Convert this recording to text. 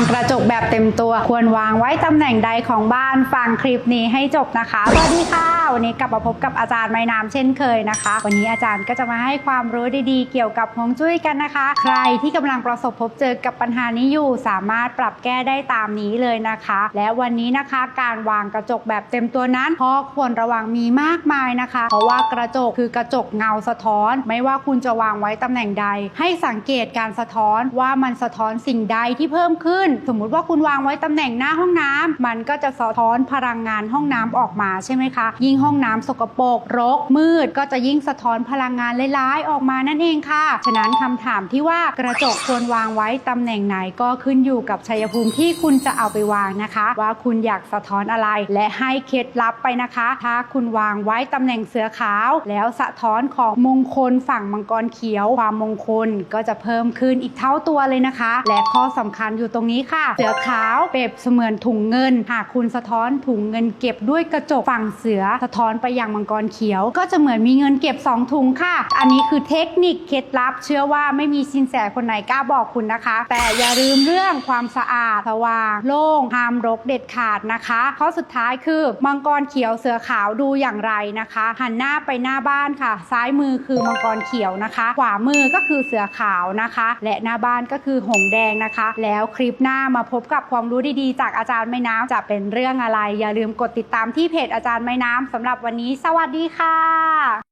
างกระจกแบบเต็มตัวควรวางไว้ตำแหน่งใดของบ้านฟังคลิปนี้ให้จบนะคะสวัสดีค่ะวันนี้กลับมาพบกับอาจารย์ไม้น้ำเช่นเคยนะคะ วันนี้อาจารย์ก็จะมาให้ความรู้ดีๆ เกี่ยวกับฮวงจุ้ยกันนะคะ ใครที่กำลังประสบพบเจอกับปัญหานี้อยู่ สามารถปรับแก้ได้ตามนี้เลยนะคะ และวันนี้นะคะการวางกระจกแบบเต็มตัวนั้นข้อควรระวังมีมากมายนะคะ เพราะว่ากระจกคือกระจกเงาสะท้อน ไม่ว่าคุณจะวางไว้ตำแหน่งใด ให้สังเกตการสะท้อนว่ามันสะท้อนสิ่งใดที่เพิ่มขึ้นสมมุติว่าคุณวางไว้ตำแหน่งหน้าห้องน้ำมันก็จะสะท้อนพลังงานห้องน้ำออกมาใช่ไหมคะ ยิ่งห้องน้ำสกปรกรก มืด ก็จะยิ่งสะท้อนพลังงานร้ายๆออกมานั่นเองค่ะ ฉะนั้นคำถามที่ว่ากระจกควรวางไว้ตำแหน่งไหนก็ขึ้นอยู่กับชัยภูมิที่คุณจะเอาไปวางนะคะ ว่าคุณอยากสะท้อนอะไรและให้เคล็ดลับไปนะคะ ถ้าคุณวางไว้ตำแหน่งเสือขาว แล้วสะท้อนของมงคลฝั่งมังกรเขียว ความมงคลก็จะเพิ่มขึ้นอีกเท่าตัวเลยนะคะ และข้อสำคัญอยู่ตรงนี้ค่ะ เสือขาวเปรียบเสมือนถุงเงิน หากคุณสะท้อนถุงเงินเก็บด้วยกระจกฝั่งเสือสะท้อนไปยังมังกรเขียว ก็จะเหมือนมีเงินเก็บ 2 ถุงค่ะ อันนี้คือเทคนิคเคล็ดลับ เชื่อว่าไม่มีสินแสคนไหนกล้าบอกคุณนะคะ แต่อย่าลืมเรื่องความสะอาดสว่าง โล่งห้ามรกเด็ดขาดนะคะข้อสุดท้ายคือมังกรเขียวเสือขาวดูอย่างไรนะคะ หันหน้าไปหน้าบ้านค่ะ ซ้ายมือคือมังกรเขียวนะคะ ขวามือก็คือเสือขาวนะคะ และหน้าบ้านก็คือหงแดงนะคะ แล้วคลิปหน้ามาพบกับความรู้ดีๆ จากอาจารย์ไม้น้ำจะเป็นเรื่องอะไร อย่าลืมกดติดตามที่เพจอาจารย์ไม้น้ำสำหรับวันนี้ สวัสดีค่ะ